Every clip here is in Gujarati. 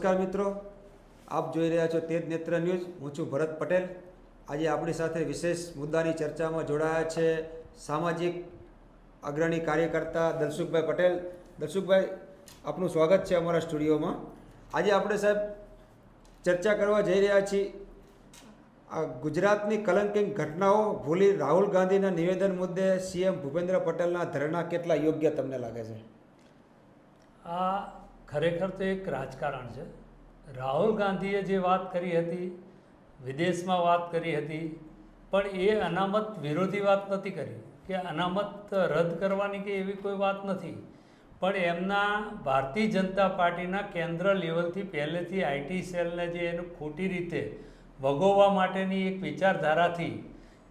નમસ્કાર મિત્રો. આપ જોઈ રહ્યા છો તેજ નેત્ર ન્યૂઝ. હું છું ભરત પટેલ. આજે આપણી સાથે વિશેષ મુદ્દાની ચર્ચામાં જોડાયા છે સામાજિક અગ્રણી કાર્યકર્તા દલસુખભાઈ પટેલ. દલસુખભાઈ, આપનું સ્વાગત છે અમારા સ્ટુડિયોમાં. આજે આપણે સાહેબ ચર્ચા કરવા જઈ રહ્યા છીએ આ ગુજરાતની કલંકિંગ ઘટનાઓ ભૂલી રાહુલ ગાંધીના નિવેદન મુદ્દે સીએમ ભૂપેન્દ્ર પટેલના ધરણા કેટલા યોગ્ય તમને લાગે છે? આ ખરેખર તો એક રાજકારણ છે. રાહુલ ગાંધીએ જે વાત કરી હતી, વિદેશમાં વાત કરી હતી, પણ એ અનામત વિરોધી વાત નથી કરી. કે અનામત રદ કરવાની કે એવી કોઈ વાત નથી. પણ એમના ભારતીય જનતા પાર્ટીના કેન્દ્ર લેવલથી પહેલેથી આઈટી સેલને જે એનું ખોટી રીતે વગોવવા માટેની એક વિચારધારાથી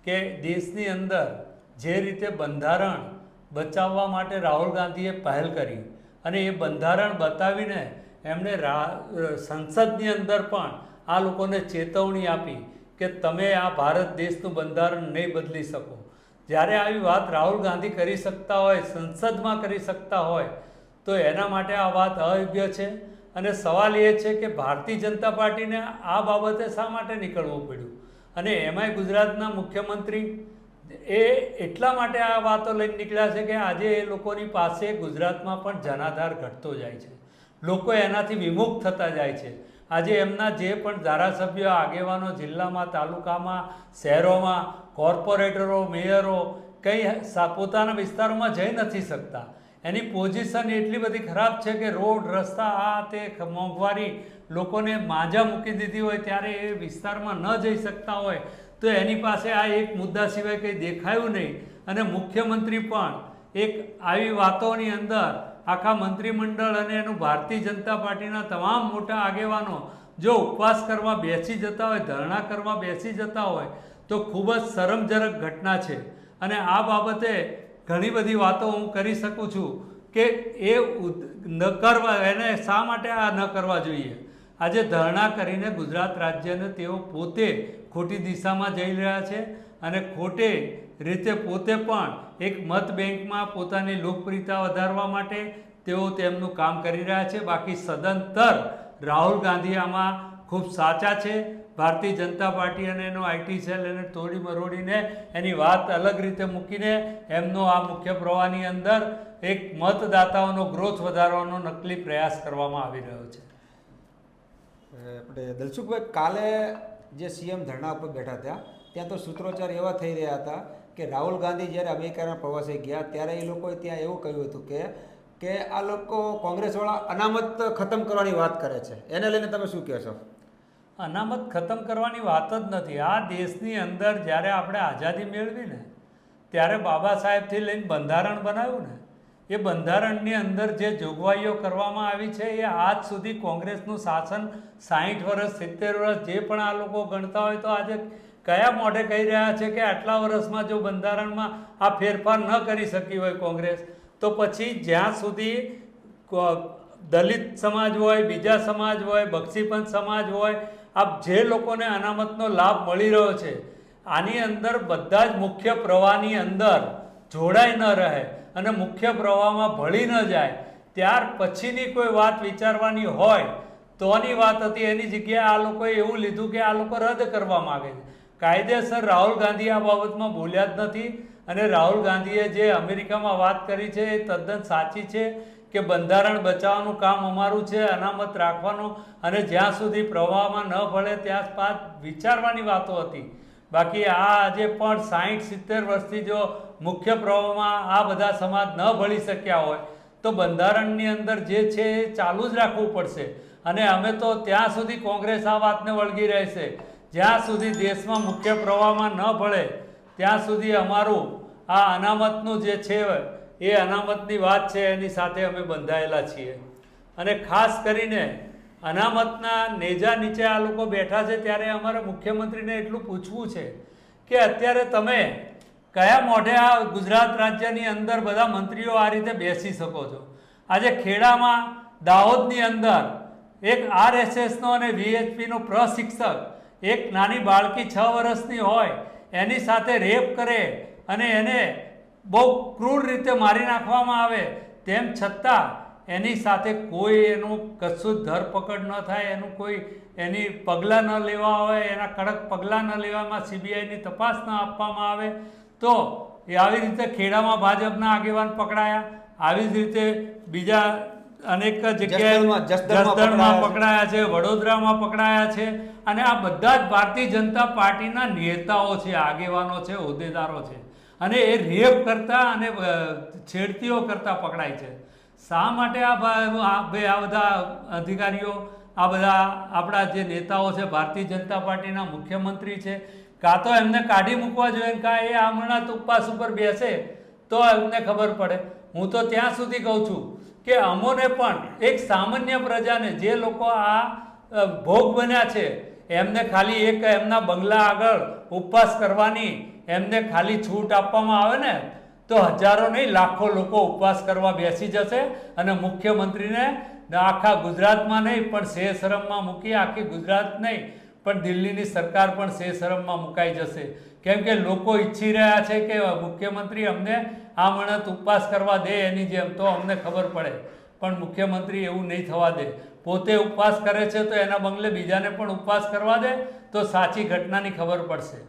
કે દેશની અંદર જે રીતે બંધારણ બચાવવા માટે રાહુલ ગાંધીએ પહેલ કરી અને એ બંધારણ બતાવીને એમણે સંસદની અંદર પણ આ લોકોને ચેતવણી આપી કે તમે આ ભારત દેશનું બંધારણ નહીં બદલી શકો. જ્યારે આવી વાત રાહુલ ગાંધી કરી શકતા હોય, સંસદમાં કરી શકતા હોય, તો એના માટે આ વાત અયોગ્ય છે. અને સવાલ એ છે કે ભારતીય જનતા પાર્ટીને આ બાબતે શા માટે નીકળવું પડ્યું? અને એમાંય ગુજરાતના મુખ્યમંત્રી એ એટલા માટે આ વાતો લઈને નીકળ્યા છે કે આજે એ લોકોની પાસે ગુજરાતમાં પણ જનાધાર ઘટતો જાય છે. લોકો એનાથી વિમુખ થતા જાય છે. આજે એમના જે પણ ધારાસભ્યો, આગેવાનો જિલ્લામાં, તાલુકામાં, શહેરોમાં, કોર્પોરેટરો, મેયરો કંઈ પોતાના વિસ્તારોમાં જઈ નથી શકતા. એની પોઝિશન એટલી બધી ખરાબ છે કે રોડ, રસ્તા, આ તે મોંઘવારી લોકોને માંજા મૂકી દીધી હોય ત્યારે એ વિસ્તારમાં ન જઈ શકતા હોય. તો એની પાસે આ એક મુદ્દા સિવાય કંઈ દેખાયું નહીં. અને મુખ્યમંત્રી પણ એક આવી વાતોની અંદર આખા મંત્રીમંડળ અને એનું ભારતીય જનતા પાર્ટીના તમામ મોટા આગેવાનો જો ઉપવાસ કરવા બેસી જતા હોય, ધરણા કરવા બેસી જતા હોય, તો ખૂબ જ શરમજનક ઘટના છે. અને આ બાબતે ઘણી બધી વાતો હું કરી શકું છું કે એ ન કરવા, એને શા માટે આ ન કરવા જોઈએ? આજે ધરણા કરીને ગુજરાત રાજ્યને તેઓ પોતે ખોટી દિશામાં જઈ રહ્યા છે અને ખોટે રીતે પોતે પણ એક મત બેંકમાં પોતાની લોકપ્રિયતા વધારવા માટે તેઓ તેમનું કામ કરી રહ્યા છે. બાકી સદંતર રાહુલ ગાંધી આમાં ખૂબ સાચા છે. ભારતીય જનતા પાર્ટી અને એનો આઈટી સેલ એને તોડી મરોડીને એની વાત અલગ રીતે મૂકીને એમનો આ મુખ્ય પ્રવાહની અંદર એક મતદાતાઓનો ગ્રોથ વધારવાનો નકલી પ્રયાસ કરવામાં આવી રહ્યો છે. આપણે દલસુખભાઈ, કાલે જે સીએમ ધરણા ઉપર બેઠા હતા, ત્યાં તો સૂત્રોચ્ચાર એવા થઈ રહ્યા હતા કે રાહુલ ગાંધી જ્યારે અમેરિકાના પ્રવાસે ગયા, ત્યારે એ લોકોએ ત્યાં એવું કહ્યું હતું કે કે આ લોકો કોંગ્રેસવાળા અનામત ખતમ કરવાની વાત કરે છે. એને લઈને તમે શું કહેશો? અનામત ખતમ કરવાની વાત જ નથી. આ દેશની અંદર જ્યારે આપણે આઝાદી મેળવી ને ત્યારે બાબા સાહેબથી લઈને બંધારણ બનાવ્યું ને એ બંધારણની અંદર જે જોગવાઈઓ કરવામાં આવી છે, એ આજ સુધી કોંગ્રેસનું શાસન સાહીઠ વર્ષ, સિત્તેર વર્ષ જે પણ આ લોકો ગણતા હોય તો આજે કયા મોઢે કહી રહ્યા છે કે આટલા વર્ષમાં જો બંધારણમાં આ ફેરફાર ન કરી શકી હોય કોંગ્રેસ, તો પછી જ્યાં સુધી દલિત સમાજ હોય, બીજા સમાજ હોય બક્ષીપંથ સમાજ હોય આ જે લોકોને અનામતનો લાભ મળી રહ્યો છે, આની અંદર બધા જ મુખ્ય પ્રવાહની અંદર જોડાઈ ન રહે. અને મુખ્ય પ્રવાહમાં ભળી ન જાય, ત્યાર પછીની કોઈ વાત વિચારવાની હોય, તોની વાત હતી, એની જગ્યાએ આ લોકોએ એવું લીધું કે આ લોકો રદ કરવા માગે છે. કાયદેસર રાહુલ ગાંધી આ બાબતમાં બોલ્યા જ નથી અને રાહુલ ગાંધીએ જે અમેરિકામાં વાત કરી છે એ તદ્દન સાચી છે કે બંધારણ બચાવવાનું કામ અમારું છે, અનામત રાખવાનું અને જ્યાં સુધી પ્રવાહમાં ન ભળે ત્યાં વિચારવાની વાતો હતી. બાકી આ આજે પણ સાહીઠ, સિત્તેર વર્ષથી જો મુખ્ય પ્રવાહમાં આ બધા સમાજ ન ભળી શક્યા હોય, તો બંધારણની અંદર જે છે એ ચાલુ જ રાખવું પડશે. અને અમે તો ત્યાં સુધી કોંગ્રેસ આ વાતને વળગી રહેશે. જ્યાં સુધી દેશમાં મુખ્ય પ્રવાહમાં ન ભળે, ત્યાં સુધી અમારું આ અનામતનું જે છે એ અનામતની વાત છે, એની સાથે અમે બંધાયેલા છીએ. અને ખાસ કરીને અનામતના નેજા નીચે આ લોકો બેઠા છે ત્યારે અમારે મુખ્યમંત્રીને એટલું પૂછવું છે કે અત્યારે તમે કયા મોઢે આ ગુજરાત રાજ્યની અંદર બધા મંત્રીઓ આ રીતે બેસી શકો છો? આજે ખેડામાં દાહોદની અંદર એક આરએસએસનો અને વીએચપીનો પ્રશિક્ષક, એક નાની બાળકી છ વર્ષની હોય, એની સાથે રેપ કરે અને એને બહુ ક્રૂર રીતે મારી નાખવામાં આવે, તેમ છતાં એની સાથે કોઈ એનું કશું ધરપકડ ન થાય એનું કોઈ એની પગલાં ન લેવા આવે એના કડક પગલાં ન લેવામાં સીબીઆઈની તપાસ ન આપવામાં આવે તો એ આવી રીતે ખેડામાં ભાજપના આગેવાન પકડાયા. આવી જ રીતે બીજા અનેક જગ્યાએ જસદણમાં- પકડાયા છે. વડોદરામાં પકડાયા છે અને આ બધા જ ભારતીય જનતા પાર્ટીના નેતાઓ છે આગેવાનો છે હોદ્દેદારો છે. અને એ રેપ કરતા અને છેડતીઓ કરતા પકડાય છે. શા માટે આ ભાઈ આ બધા અધિકારીઓ, આ બધા આપણા જે નેતાઓ છે, ભારતીય જનતા પાર્ટીના મુખ્યમંત્રી છે, કાં તો એમને કાઢી મૂકવા જોઈએ કાં એ હમણાં તો ઉપવાસ ઉપર બેસે, તો એમને ખબર પડે. હું તો ત્યાં સુધી કહું છું કે અમોને પણ એક સામાન્ય પ્રજાને જે લોકો આ ભોગ બન્યા છે, એમને ખાલી એક એમના બંગલા આગળ ઉપવાસ કરવાની, એમને ખાલી છૂટ આપવામાં આવે ને તો હજારો નહીં, લાખો લોકો ઉપવાસ કરવા બેસી જશે અને મુખ્યમંત્રીને આખા ગુજરાતમાં નહીં, પણ શેષરમમાં મૂકી આખી ગુજરાત નહીં, પણ દિલ્હીની સરકાર પણ શેષરમમાં મુકાઈ જશે. કેમ કે લોકો ઈચ્છી રહ્યા છે કે મુખ્યમંત્રી અમને આ મણત ઉપવાસ કરવા દે એની જેમ, તો અમને ખબર પડે. પણ મુખ્યમંત્રી એવું નહીં થવા દે. પોતે ઉપવાસ કરે છે તો એના બંગલે બીજાને પણ ઉપવાસ કરવા દે, તો સાચી ઘટનાની ખબર પડશે.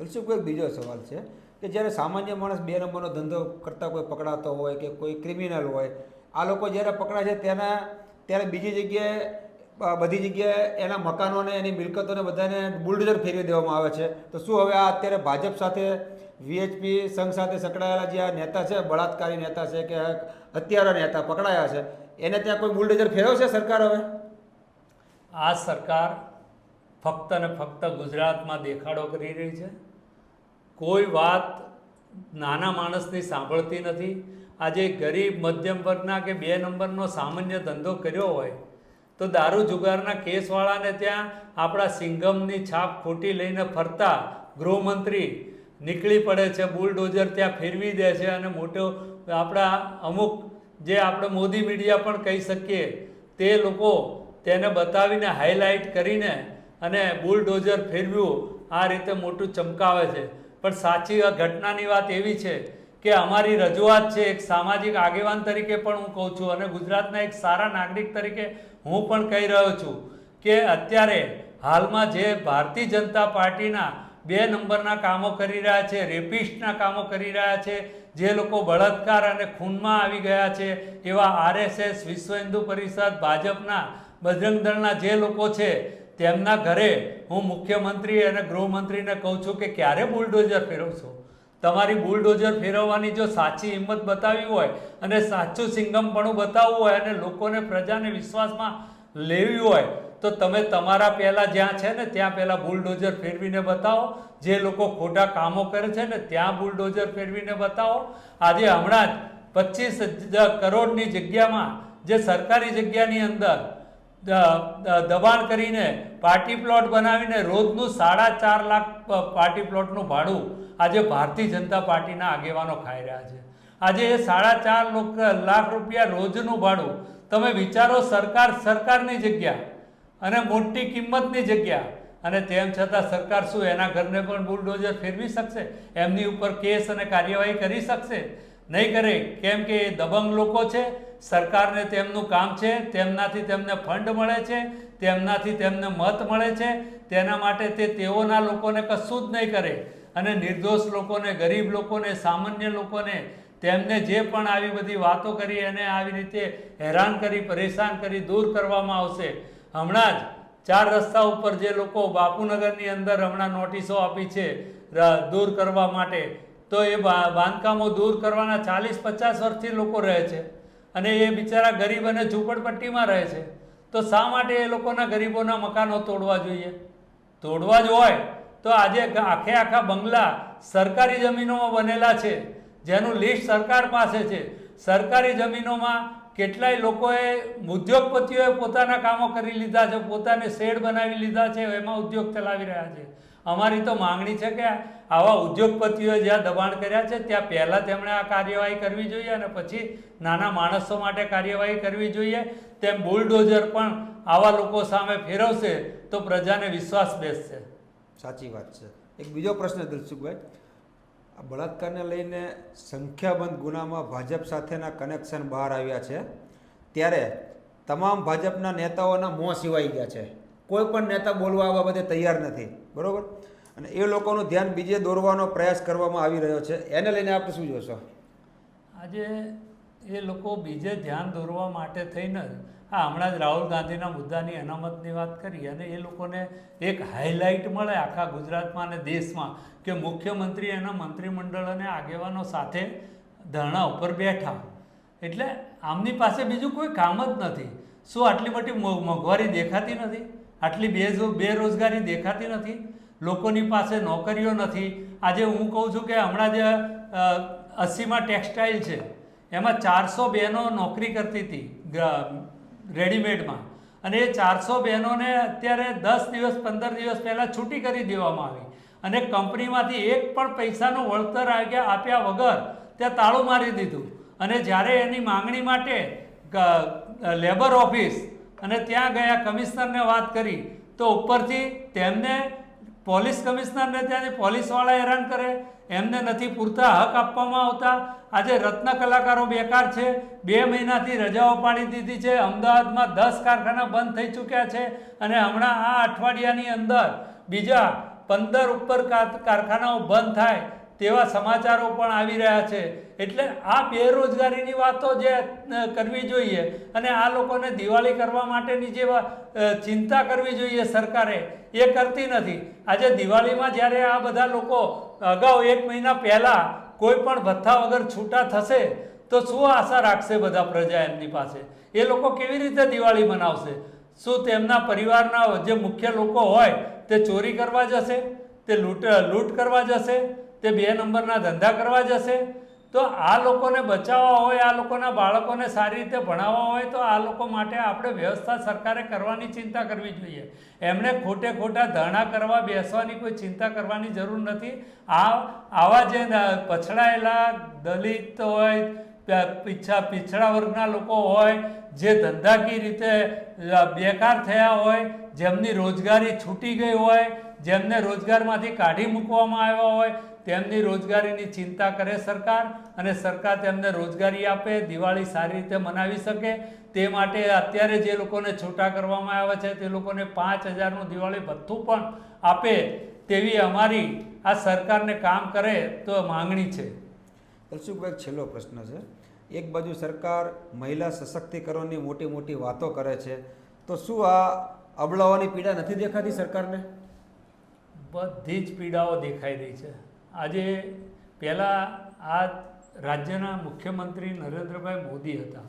દર્શકભાઈ બીજો સવાલ છે? કે જ્યારે સામાન્ય માણસ બે નંબરનો ધંધો કરતા કોઈ પકડાતો હોય કે કોઈ ક્રિમિનલ હોય, આ લોકો જ્યારે પકડાય છે તેના, ત્યારે બીજી જગ્યાએ બધી જગ્યાએ એના મકાનોને એની મિલકતોને બધાને બુલડોઝર ફેરવી દેવામાં આવે છે. તો શું હવે આ અત્યારે ભાજપ સાથે વીએચપી સંઘ સાથે સંકળાયેલા જે આ નેતા છે, બળાત્કારી નેતા છે કે હત્યારા નેતા પકડાયા છે, એને ત્યાં કોઈ બુલડોઝર ફેરવશે સરકાર હવે? આ સરકાર ફક્ત ને ફક્ત ગુજરાતમાં દેખાડો કરી રહી છે. કોઈ વાત નાના માણસની સાંભળતી નથી. આજે ગરીબ, મધ્યમ વર્ગના કે બે નંબરનો સામાન્ય ધંધો કર્યો હોય, તો દારૂ જુગારના કેસવાળાને ત્યાં આપણા સિંગમની છાપ ખોટી લઈને ફરતા ગૃહમંત્રી નીકળી પડે છે, બુલડોઝર ત્યાં ફેરવી દે છે અને મોટો આપણા અમુક જે આપણે મોદી મીડિયા પણ કહી શકીએ, તે લોકો તેને બતાવીને હાઇલાઇટ કરીને અને બુલડોઝર ફેરવ્યું, આ રીતે મોટું ચમકાવે છે. પણ સાચી ઘટનાની વાત એવી છે કે અમારી રજૂઆત છે, એક સામાજિક આગેવાન તરીકે પણ હું કહું છું અને ગુજરાતના એક સારા નાગરિક તરીકે હું પણ કહી રહ્યો છું કે અત્યારે હાલમાં જે ભારતીય જનતા પાર્ટીના બે નંબરના કામો કરી રહ્યા છે, રેપિસ્ટના કામો કરી રહ્યા છે, જે લોકો બળાત્કાર અને ખૂનમાં આવી ગયા છે, એવા આરએસએસ, વિશ્વ હિન્દુ પરિષદ, ભાજપના બજરંગ દળના જે લોકો છે તેમના ઘરે હું મુખ્યમંત્રી અને ગૃહમંત્રીને કહું છું કે ક્યારે બુલડોઝર ફેરવશો? તમારી બુલડોઝર ફેરવવાની જો સાચી હિંમત બતાવી હોય અને સાચું સિંગમપણું બતાવવું હોય અને લોકોને પ્રજાને વિશ્વાસમાં લેવી હોય, તો તમે તમારા પહેલાં જ્યાં છે ને ત્યાં પહેલાં બુલડોઝર ફેરવીને બતાવો. જે લોકો ખોટા કામો કરે છે ને ત્યાં બુલડોઝર ફેરવીને બતાવો. આજે હમણાં જ પચીસ કરોડની જગ્યામાં, જે સરકારી જગ્યાની અંદર દબાણ કરીને પાર્ટી પ્લોટ બનાવીને રોજનું સાડા ચાર લાખ પાર્ટી પ્લોટનું ભાડું આજે ભારતીય જનતા પાર્ટીના આગેવાનો ખાઈ રહ્યા છે. આજે એ સાડા ચાર લાખ રૂપિયા રોજનું ભાડું. તમે વિચારો સરકાર, સરકારની જગ્યા અને મોટી કિંમતની જગ્યા. અને તેમ છતાં સરકાર શું એના ઘરને પણ બુલડોઝર ફેરવી શકશે? એમની ઉપર કેસ અને કાર્યવાહી કરી શકશે? નહીં કરે, કેમ કે એ દબંગ લોકો છે સરકારને તેમનું કામ છે, તેમનાથી તેમને ફંડ મળે છે, તેમનાથી તેમને મત મળે છે, તેના માટે તે તેઓના લોકોને કશું જ નહીં કરે. અને નિર્દોષ લોકોને, ગરીબ લોકોને, સામાન્ય લોકોને તેમને જે પણ આવી બધી વાતો કરી અને આવી રીતે હેરાન કરી, પરેશાન કરી દૂર કરવામાં આવશે. હમણાં જ ચાર રસ્તા ઉપર જે લોકો બાપુનગરની અંદર હમણાં નોટિસો આપી છે દૂર કરવા માટે, તો એ બાંધકામો દૂર કરવાના ચાલીસ પચાસ વર્ષથી લોકો રહે છે. અને એ બિચારા ગરીબ અને ઝૂંપડપટ્ટીમાં રહે છે. તો શા માટે એ લોકોના ગરીબોના મકાનો તોડવા જોઈએ? તોડવા જ હોય તો આજે આખે આખા બંગલા સરકારી જમીનોમાં બનેલા છે. જેનું લિસ્ટ સરકાર પાસે છે. સરકારી જમીનોમાં કેટલાય લોકોએ ઉદ્યોગપતિઓએ પોતાના કામો કરી લીધા છે, પોતાને શેડ બનાવી લીધા છે, એમાં ઉદ્યોગ ચલાવી રહ્યા છે. અમારી તો માંગણી છે કે આવા ઉદ્યોગપતિઓએ જ્યાં દબાણ કર્યા છે, ત્યાં પહેલાં તેમણે આ કાર્યવાહી કરવી જોઈએ અને પછી નાના માણસો માટે કાર્યવાહી કરવી જોઈએ. તેમ બુલડોઝર પણ આવા લોકો સામે ફેરવશે, તો પ્રજાને વિશ્વાસ બેસશે. સાચી વાત છે. એક બીજો પ્રશ્ન, દિલસુખભાઈ. આ બળાત્કારને લઈને સંખ્યાબંધ ગુનામાં ભાજપ સાથેના કનેક્શન બહાર આવ્યા છે. ત્યારે તમામ ભાજપના નેતાઓના મોં સિવાઈ ગયા છે. કોઈ પણ નેતા બોલવા આ બાબતે તૈયાર નથી, બરાબર? અને એ લોકોનું ધ્યાન બીજે દોરવાનો પ્રયાસ કરવામાં આવી રહ્યો છે. એને લઈને આપણે શું જોશો? આજે એ લોકો બીજે ધ્યાન દોરવા માટે થઈને આ હમણાં જ રાહુલ ગાંધીના મુદ્દાની અનામતની વાત કરી અને એ લોકોને એક હાઇલાઇટ મળે આખા ગુજરાતમાં અને દેશમાં કે મુખ્યમંત્રી એના મંત્રીમંડળ અને આગેવાનો સાથે ધરણા ઉપર બેઠા. એટલે આમની પાસે બીજું કોઈ કામ જ નથી. શું આટલી મોટી મોંઘવારી દેખાતી નથી? આટલી બેજો બેરોજગારી દેખાતી નથી, લોકોની પાસે નોકરીઓ નથી. આજે હું કહું છું કે હમણાં જે અસીમાં ટેક્સટાઇલ છે, એમાં ચારસો બહેનો નોકરી કરતી હતી રેડીમેડમાં. અને એ ચારસો બહેનોને અત્યારે દસ દિવસ, પંદર દિવસ પહેલાં છૂટી કરી દેવામાં આવી. અને કંપનીમાંથી એક પણ પૈસાનું વળતર આપ્યા વગર ત્યાં તાળું મારી દીધું. અને જ્યારે એની માંગણી માટે લેબર ઓફિસ અને ત્યાં ગયા, કમિશનરને વાત કરી, તો ઉપરથી તેમને પોલીસ કમિશનરને ત્યાંથી પોલીસવાળા હેરાન કરે, એમને નથી પૂરતા હક આપવામાં આવતા. આજે રત્ન કલાકારો બેકાર છે. બે મહિનાથી રજાઓ પાડી દીધી છે. અમદાવાદમાં દસ કારખાના બંધ થઈ ચૂક્યા છે અને હમણાં આ અઠવાડિયાની અંદર બીજા પંદર ઉપર કારખાનાઓ બંધ થાય. તેવા સમાચારો પણ આવી રહ્યા છે. એટલે આ બેરોજગારીની વાતો જે કરવી જોઈએ અને આ લોકોને દિવાળી કરવા માટેની જે ચિંતા કરવી જોઈએ સરકારે, એ કરતી નથી. આજે દિવાળીમાં જ્યારે આ બધા લોકો અગાઉ એક મહિના પહેલાં કોઈ પણ ભથ્થા વગર છૂટા થશે, તો શું આશા રાખશે બધા પ્રજા એમની પાસે? એ લોકો કેવી રીતે દિવાળી મનાવશે? શું તેમના પરિવારના જે મુખ્ય લોકો હોય, તે ચોરી કરવા જશે? તે લૂંટ લૂંટ કરવા જશે? તે બે નંબરના ધંધા કરવા જશે. તો આ લોકોને બચાવવા હોય, આ લોકોના બાળકોને સારી રીતે ભણાવવા હોય, તો આ લોકો માટે આપણે વ્યવસ્થા સરકારે કરવાની ચિંતા કરવી જોઈએ. એમણે ખોટે ખોટા ધરણા કરવા, બેસવાની કોઈ ચિંતા કરવાની જરૂર નથી. આ, આવા જે પછડાયેલા દલિત હોય પીછા, પીછડા વર્ગના લોકો હોય, જે ધંધાકીય રીતે બેકાર થયા હોય, જેમની રોજગારી છૂટી ગઈ હોય, જેમને રોજગારમાંથી કાઢી મૂકવામાં આવ્યા હોય તેમની રોજગારીની ચિંતા કરે સરકાર અને સરકાર તેમને રોજગારી આપે દિવાળી સારી રીતે મનાવી શકે. તે માટે અત્યારે જે લોકોને છૂટા કરવામાં આવ્યા છે તે લોકોને પાંચ હજારનું દિવાળી ભથ્થું પણ આપે તેવી અમારી આ સરકારને કામ કરે તો માંગણી છે. દલસુખભાઈ છેલ્લો પ્રશ્ન છે. એક બાજુ સરકાર મહિલા સશક્તિકરણની મોટી મોટી વાતો કરે છે. તો શું આ અબળાઓની પીડા નથી દેખાતી સરકારને? બધી જ પીડાઓ દેખાઈ રહી છે. આજે પહેલાં આ રાજ્યના મુખ્યમંત્રી નરેન્દ્રભાઈ મોદી હતા.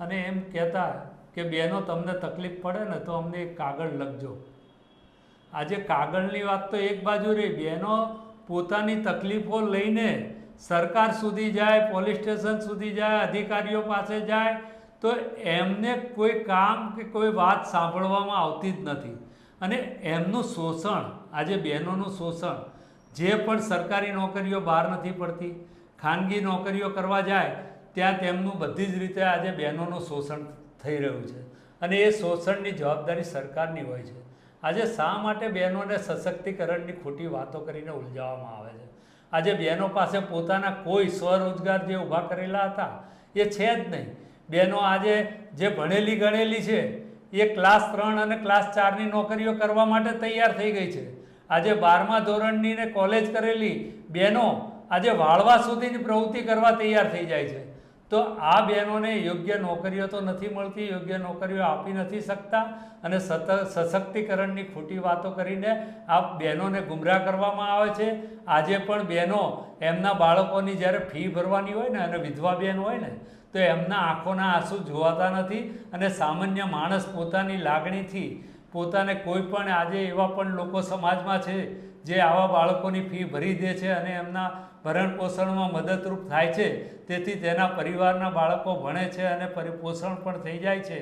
અને એમ કહેતા કે, બહેનો, તમને તકલીફ પડે ને તો અમને એક કાગળ લખજો. આજે કાગળની વાત તો એક બાજુ રહી. બહેનો, પોતાની તકલીફો લઈને સરકાર સુધી જાય, પોલીસ સ્ટેશન સુધી જાય, અધિકારીઓ પાસે જાય, તો એમને કોઈ કામ કે કોઈ વાત સાંભળવામાં આવતી જ નથી. અને એમનું શોષણ, આજે બહેનોનું શોષણ જે પણ સરકારી નોકરીઓ બહાર નથી પડતી, ખાનગી નોકરીઓ કરવા જાય, ત્યાં તેમનું બધી જ રીતે આજે બહેનોનું શોષણ થઈ રહ્યું છે. અને એ શોષણની જવાબદારી સરકારની હોય છે. આજે શા માટે બહેનોને સશક્તિકરણની ખોટી વાતો કરીને ઉલઝાવવામાં આવે છે? આજે બહેનો પાસે પોતાના કોઈ સ્વરોજગાર જે ઊભા કરેલા હતા, એ છે જ નહીં. બહેનો આજે જે ભણેલી ગણેલી છે, એ ક્લાસ ત્રણ અને ક્લાસ ચારની નોકરીઓ કરવા માટે તૈયાર થઈ ગઈ છે. આજે બારમા ધોરણની ને કોલેજ કરેલી બહેનો આજે વાળવા સુધીની પ્રવૃત્તિ કરવા તૈયાર થઈ જાય છે. તો આ બહેનોને યોગ્ય નોકરીઓ તો નથી મળતી, યોગ્ય નોકરીઓ આપી નથી શકતા અને સત, સશક્તિકરણની ખોટી વાતો કરીને આ બહેનોને ગુમરાહ કરવામાં આવે છે. આજે પણ બહેનો એમના બાળકોની જ્યારે ફી ભરવાની હોય ને અને વિધવા બહેન હોય ને, તો એમના આંખોના આંસુ જોવાતા નથી અને સામાન્ય માણસ પોતાની લાગણીથી પોતાને કોઈ પણ આજે એવા પણ લોકો સમાજમાં છે જે આવા બાળકોની ફી ભરી દે છે અને એમના ભરણ પોષણમાં મદદરૂપ થાય છે, તેથી તેના પરિવારના બાળકો ભણે છે અને પરિપોષણ પણ થઈ જાય છે.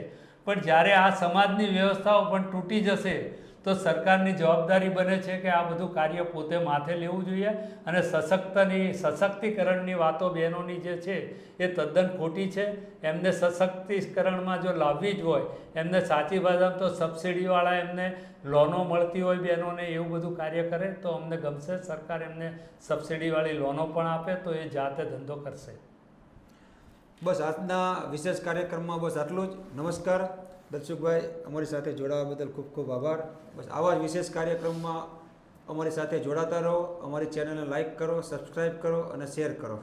પણ જ્યારે આ સમાજની વ્યવસ્થાઓ પણ તૂટી જશે તો સરકારની જવાબદારી બને છે કે આ બધું કાર્ય પોતે માથે લેવું જોઈએ અને સશક્તની, સશક્તિકરણની વાતો બહેનોની જે છે એ તદ્દન ખોટી છે. એમને સશક્તિકરણમાં જો લાવવી જ હોય, એમને સાચી ભાષામાં તો સબસિડીવાળા એમને લોનો મળતી હોય બહેનોને એવું બધું કાર્ય કરે, તો અમને ગમશે. સરકાર એમને સબસિડીવાળી લોનો પણ આપે, તો એ જાતે ધંધો કરશે. બસ આજના વિશેષ કાર્યક્રમમાં બસ આટલું જ. નમસ્કાર. દર્શકભાઈ, અમારી સાથે જોડાવા બદલ ખૂબ ખૂબ આભાર. બસ આવા જ વિશેષ કાર્યક્રમમાં અમારી સાથે જોડાતા રહો. અમારી ચેનલને લાઈક કરો સબસ્ક્રાઈબ કરો અને શેર કરો.